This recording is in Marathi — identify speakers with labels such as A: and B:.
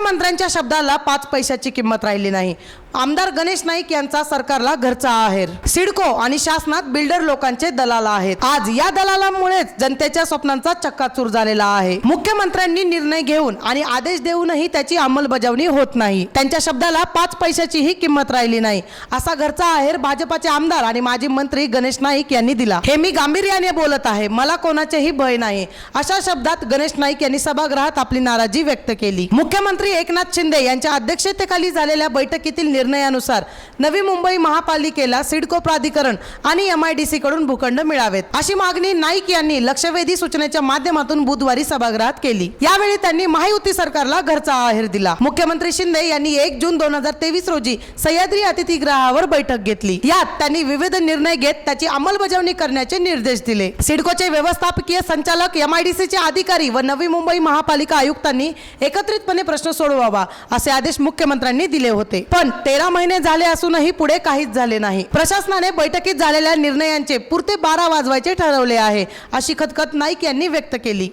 A: मुख्यमंत्र्यांच्या शब्दाला पाच पैशाची किंमत राहिली नाही. आमदार गणेश नाईक यांचा सरकारला घरचा आहेर. सिडको आणि शासनात बिल्डर लोकांचे दलाल आहेत. आज या दलालामुळेच जनतेच्या स्वप्नांचा चक्काचूर झालेला आहे. मुख्यमंत्र्यांनी निर्णय घेऊन आणि आदेश देऊनही त्याची अंमलबजावणी होत नाही. त्यांच्या शब्दाला पाच पैशाचीही किंमत राहिली नाही. असा घरचा आहेर भाजपाचे आमदार आणि माजी मंत्री गणेश नाईक यांनी दिला. हे मी गांभीर्याने बोलत आहे. मला कोणाचेही भय नाही. अशा शब्दात गणेश नाईक यांनी सभागृहात आपली नाराजी व्यक्त केली. मुख्यमंत्री एकनाथ शिंदे यांच्या अध्यक्षतेखाली झालेल्या बैठकीतील निर्णयानुसार नवी मुंबई महापालिकेला सिडको प्राधिकरण आणि एमआयडीसी कडून भूखंड मिळावेत. अशी मागणी नाईक यांनी लक्षवेधी सूचनेच्या माध्यमातून बुधवारी सभागृहात केली. यावेळी त्यांनी महायुती सरकारला घरचा आहेर दिला. मुख्यमंत्री शिंदे यांनी एक जून दोन हजार तेवीस रोजी सह्याद्री अतिथीगृहावर बैठक घेतली. यात त्यांनी विविध निर्णय घेत त्याची अंमलबजावणी करण्याचे निर्देश दिले. सिडकोचे व्यवस्थापकीय संचालक एमआयडीसीचे अधिकारी व नवी मुंबई महापालिका आयुक्तांनी एकत्रितपणे प्रश्न सोडवावा असे आदेश मुख्यमंत्र्यांनी दिले होते. पण तेरा महिने झाले असूनही पुढे काहीच झाले नाही. प्रशासनाने बैठकीत झालेल्या निर्णयांचे पुरते बारा वाजवायचे ठरवले आहे अशी खतखत नाईक यांनी व्यक्त केली.